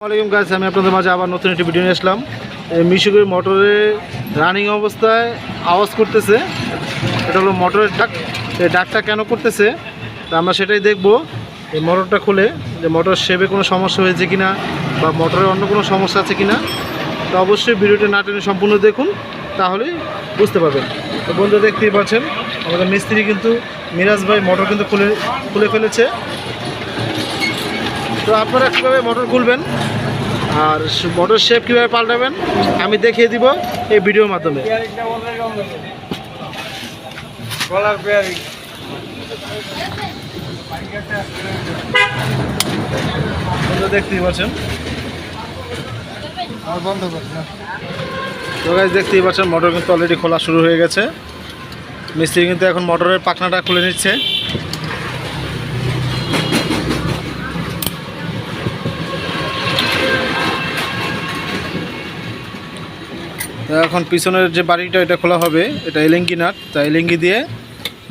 আসসালামাইকুম গাছ আমি আপনাদের মাঝে আবার নতুন একটি ভিডিও নিয়ে আসলাম। মিশুকের মোটরে রানিং অবস্থায় আওয়াজ করতেছে। এটা হলো মোটরের ডাক, এই ডাকটা কেন করতেছে? তা আমরা সেটাই দেখব। এই মোটরটা খুলে, যে মোটর শেপে কোনো সমস্যা হয়েছে কিনা, বা মোটরের অন্য কোনো সমস্যা আছে কিনা, তো অবশ্যই ভিডিওটি না টেনে সম্পূর্ণ দেখুন তাহলেই বুঝতে পারবেন। তো বন্ধু দেখতেই পাচ্ছেন, আমাদের মিস্ত্রি কিন্তু মিরাজ ভাই মোটর কিন্তু খুলে খুলে ফেলেছে। তো আপনারা কীভাবে মোটর খুলবেন? আর মোটর শেপ কীভাবে পাল্টাবেন? আমি দেখিয়ে দিব এই ভিডিওর মাধ্যমে। দেখতেই পাচ্ছেন। দেখতেই পাচ্ছেন মোটর কিন্তু অলরেডি খোলা শুরু হয়ে গেছে। মিস্ত্রি কিন্তু এখন মোটরের পাখনাটা খুলে নিচ্ছে। এখন পিছনের যে বাড়িটা এটা খোলা হবে। এটা এলেঙ্গি নাট। তা এলেঙ্গি দিয়ে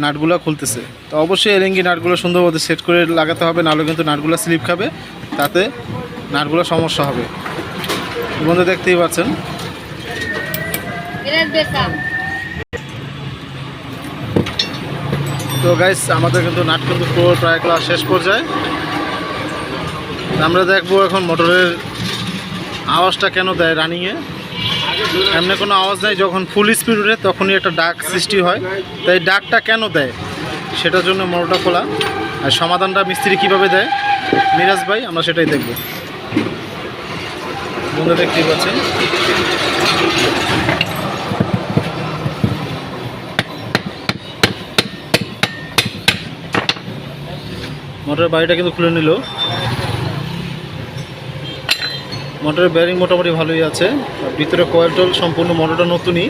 নাটগুলো খুলতেছে। তো অবশ্যই এলেঙ্গি নাটগুলো সুন্দরভাবে সেট করে লাগাতে হবে নাহলে কিন্তু নাটগুলো স্লিপ খাবে। তাতে নাটগুলো সমস্যা হবে। বন্ধু দেখতেই পাচ্ছেন। তো গাইস আমাদের কিন্তু নাট কিন্তু পুরো প্রায় ক্লাস শেষ পর্যায়ে। আমরা দেখব এখন মোটরের আওয়াজটা কেন দেয় রানিংয়ে এমনি কোনো আওয়াজ নাই, যখন ফুল স্পিড উঠে তখনই একটা ডাক সৃষ্টি হয়। তাই ডাকটা কেন দেয়? সেটার জন্য মোটরটা খোলা। আর সমাধানটা মিস্ত্রি কীভাবে দেয়? মিরাজ ভাই, আমরা সেটাই দেখব। বন্ধু দেখতেই পাচ্ছেন। মোটরের বাড়িটা কিন্তু খুলে নিল। মোটরের ব্যারিং মোটামুটি ভালোই আছে। ভিতরে কয়েল সম্পূর্ণ মোটরটা নতুনই।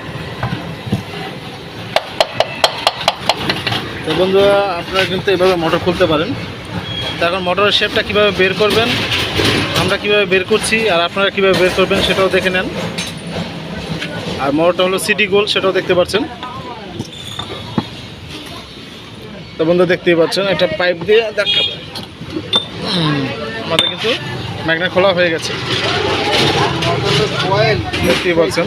তো বন্ধুরা আপনারা কিন্তু এভাবে মোটর খুলতে পারেন। তো এখন মোটরের শেপটা কীভাবে বের করবেন আমরা কীভাবে বের করছি আর আপনারা কীভাবে বের করবেন সেটাও দেখে নেন। আর মোটরটা হলো সিটি গোল সেটাও দেখতে পাচ্ছেন। তো বন্ধু দেখতেই পাচ্ছেন একটা পাইপ দিয়ে হুম, আমাদের কিন্তু ম্যাগনেট খোলা হয়ে গেছে। দেখতেই কি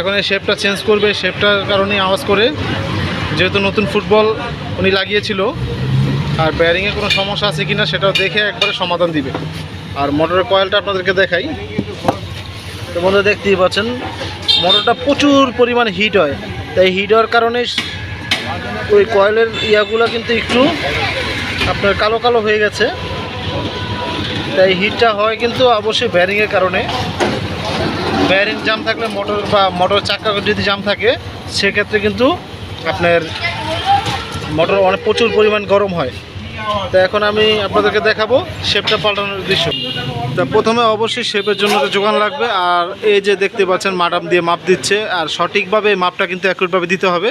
এখন এই শেপটা চেঞ্জ করবে শেপটার কারণেই আওয়াজ করে। যেহেতু নতুন ফুটবল উনি লাগিয়েছিল, আর ব্যারিংয়ে কোনো সমস্যা আছে কিনা সেটাও দেখে একবারে সমাধান দিবে। আর মোটরের কয়েলটা আপনাদেরকে দেখাই। তো বন্ধু দেখতেই পাচ্ছেন মোটরটা প্রচুর পরিমাণে হিট হয়। তাই হিট হওয়ার কারণে ওই কয়েলের ইয়াগুলো কিন্তু একটু আপনার কালো কালো হয়ে গেছে। তাই হিটটা হয় কিন্তু অবশ্যই ব্যারিংয়ের কারণে। ব্যারিং জাম থাকলে মোটর বা মোটর চাকা যদি জাম থাকে, সেক্ষেত্রে কিন্তু আপনার মোটর অনেক প্রচুর পরিমাণ গরম হয়। তো এখন আমি আপনাদেরকে দেখাবো শেপটা পাল্টানোর দৃশ্য তা প্রথমে অবশ্যই শেপের জন্য তো যোগান লাগবে, আর এই যে দেখতে পাচ্ছেন মাডাম দিয়ে মাপ দিচ্ছে, আর সঠিকভাবে মাপটা কিন্তু অ্যাকুরেটভাবে দিতে হবে।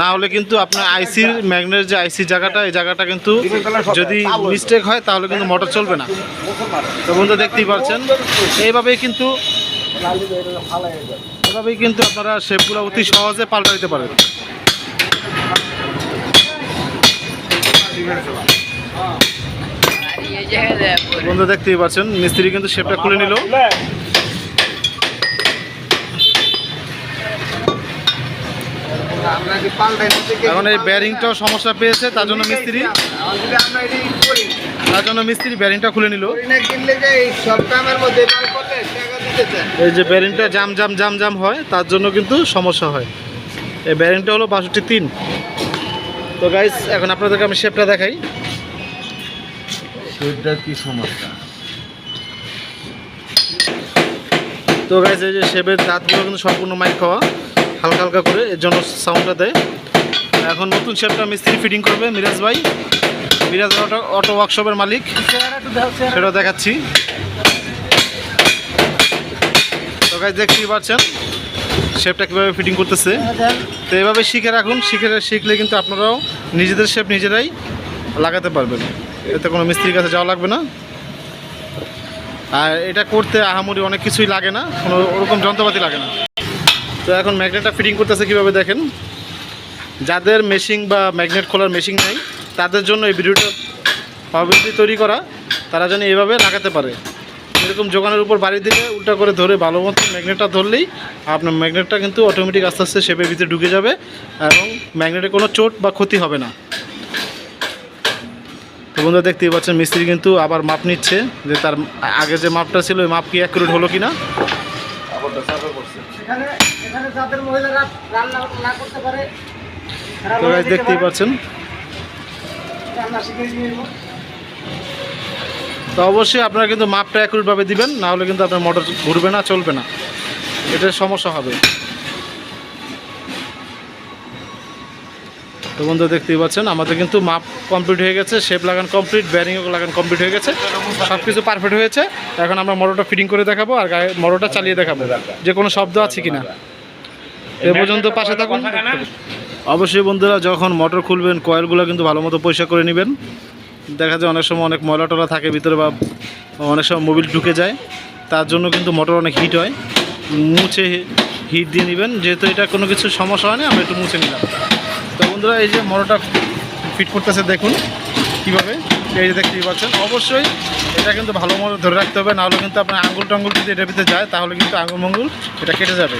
না হলে কিন্তু আপনার আইসির ম্যাগনেট যে আইসি জায়গাটা, এই জায়গাটা কিন্তু যদি মিস্টেক হয়, তাহলে কিন্তু মোটর চলবে না। তো বন্ধু দেখতেই পাচ্ছেন, এইভাবেই কিন্তু এভাবেই কিন্তু আপনারা শেপগুলো অতি সহজে পাল্টা দিতে পারেন। বন্ধু, দেখতেই পাচ্ছেন, মিস্ত্রি কিন্তু শেপটা খুলে নিল। আমরা কি পাল্টাই নিতে গিয়ে- এখন এই ব্যারিংটাও সমস্যা পেয়েছে, তার জন্য মিস্ত্রি তার জন্য মিস্ত্রি ব্যারিংটা খুলে নিল। এই যে ব্যারিংটা জাম জাম জাম জাম হয়, তার জন্য কিন্তু সমস্যা হয়। এই ব্যারিংটা হলো বাষট্টি তিন। তো গাইস এখন আপনাদেরকে আমি শেপটা দেখাই। সেটার কি সমস্যা? তো গাইস এই যে শেপের দাঁতগুলো কিন্তু সম্পূর্ণ মাইক খাওয়া হালকা হালকা করে এর জন্য সাউন্ডটা দেয়। এখন নতুন শেপটা মিস্ত্রি ফিটিং করবে মিরাজ ভাই। মিরাজ অটো অটো ওয়ার্কশপের মালিক। সেটা দেখাচ্ছি। তো গাইস দেখতেই পাচ্ছেন। শেপটা কীভাবে ফিটিং করতেছে? তো এভাবে শিখে রাখুন, শিখে শিখলে কিন্তু আপনারাও নিজেদের শেপ নিজেরাই লাগাতে পারবেন। এতে কোনো মিস্ত্রির কাছে যাওয়া লাগবে না। আর এটা করতে আহামরি অনেক কিছুই লাগে না, কোনো ওরকম যন্ত্রপাতি লাগে না। তো এখন ম্যাগনেটটা ফিটিং করতেছে কীভাবে দেখেন? যাদের মেশিন বা ম্যাগনেট খোলার মেশিন নেই, তাদের জন্য এই ভিডিওটা পাবলিসিটি তৈরি করা, তারা যেন এইভাবে লাগাতে পারে। এরকম জোগানের উপর বাড়ি দিলে উল্টা করে ধরে ভালো মতো ম্যাগনেটটা ধরলেই আপনার ম্যাগনেটটা কিন্তু অটোমেটিক আস্তে আস্তে শেপের ভিতরে ঢুকে যাবে এবং ম্যাগনেটে কোনো চোট বা ক্ষতি হবে না। তো বন্ধুরা দেখতেই পাচ্ছেন মিস্ত্রি কিন্তু আবার মাপ নিচ্ছে যে তার আগে যে মাপটা ছিল ওই মাপ কি অ্যাকুরেট হলো কি না দেখতেই পাচ্ছেন। রান্না শিখে নিয়ে তো অবশ্যই আপনারা কিন্তু মাপটা অ্যাকুরেটভাবে দিবেন না হলে কিন্তু আপনার মোটর ঘুরবে না চলবে না। এটার সমস্যা হবে। তো বন্ধু দেখতেই পাচ্ছেন আমাদের কিন্তু মাপ কমপ্লিট হয়ে গেছে শেপ লাগান কমপ্লিট ব্যারিংও লাগান কমপ্লিট হয়ে গেছে সব কিছু পারফেক্ট হয়েছে। এখন আমরা মোটরটা ফিটিং করে দেখাবো আর গায়ে মোটরটা চালিয়ে দেখাবো যে কোনো শব্দ আছে কিনা। এ পর্যন্ত পাশে থাকুন। অবশ্যই বন্ধুরা যখন মোটর খুলবেন কয়েলগুলো কিন্তু ভালো মতো পরিষ্কার করে নেবেন। দেখা যায় অনেক সময় অনেক ময়লা টলা থাকে ভিতরে বা অনেক সময় মোবিল ঢুকে যায়। তার জন্য কিন্তু মোটর অনেক হিট হয়। মুছে হিট দিয়ে নেবেন। যেহেতু এটা কোনো কিছু সমস্যা হয় না আমরা একটু মুছে নিলাম। তো বন্ধুরা, এই যে মোটরটা ফিট করতেছে, দেখুন কীভাবে। এই যে দেখতেই পাচ্ছেন, অবশ্যই এটা কিন্তু ভালো মতো ধরে রাখতে হবে। নাহলে কিন্তু আপনার আঙুল টাঙ্গুল যদি এটার ভিতরে যায়, তাহলে কিন্তু আঙুল মঙ্গুল এটা কেটে যাবে।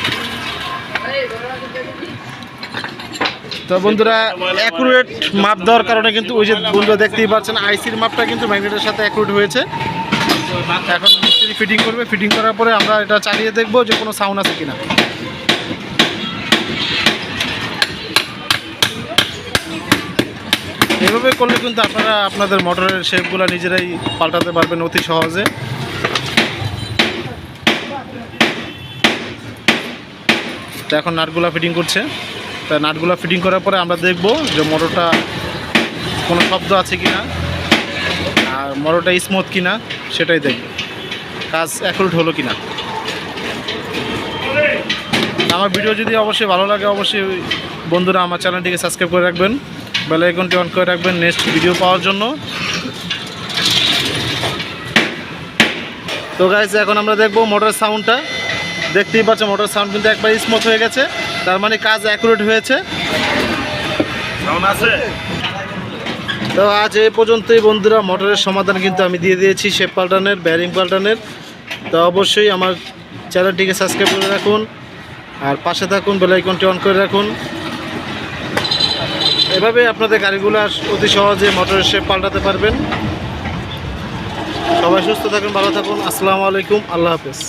তো বন্ধুরা অ্যাকুরেট মাপ দেওয়ার কারণে কিন্তু ওই যে বন্ধুরা দেখতেই পাচ্ছেন আইসির মাপটা কিন্তু ম্যাগনেটের সাথে অ্যাকুরেট হয়েছে। এখন মিস্ত্রি ফিটিং করবে ফিটিং করার পরে আমরা এটা চালিয়ে দেখব যে কোনো সাউন্ড আছে কিনা। এভাবে করলে কিন্তু আপনারা আপনাদের মোটরের শেপগুলো নিজেরাই পাল্টাতে পারবেন অতি সহজে। তো এখন নাটগুলা ফিটিং করছে। তা নাটগুলো ফিটিং করার পরে আমরা দেখব যে মোটরটা কোনো শব্দ আছে কি না আর মোটরটা স্মুথ কি না সেটাই দেখব। কাজ অ্যাকুরেট হলো কি না আমার ভিডিও যদি অবশ্যই ভালো লাগে, অবশ্যই বন্ধুরা আমার চ্যানেলটিকে সাবস্ক্রাইব করে রাখবেন বেল আইকনটি অন করে রাখবেন নেক্সট ভিডিও পাওয়ার জন্য। তো গাইজ এখন আমরা দেখব মোটর সাউন্ডটা দেখতেই পাচ্ছ মোটর সাউন্ড কিন্তু একবার স্মুথ হয়ে গেছে। তার মানে কাজ অ্যাকুরেট হয়েছে। তো আজ এই পর্যন্তই বন্ধুরা মোটরের সমাধান কিন্তু আমি দিয়ে দিয়েছি শেপ পাল্টানের ব্যারিং পাল্টানের তো অবশ্যই আমার চ্যানেলটিকে সাবস্ক্রাইব করে রাখুন আর পাশে থাকুন বেলাইকনটি অন করে রাখুন। এভাবে আপনাদের গাড়িগুলো অতি সহজে মোটরের শেপ পাল্টাতে পারবেন। সবাই সুস্থ থাকুন ভালো থাকুন। আসসালামু আলাইকুম আল্লাহ হাফেজ।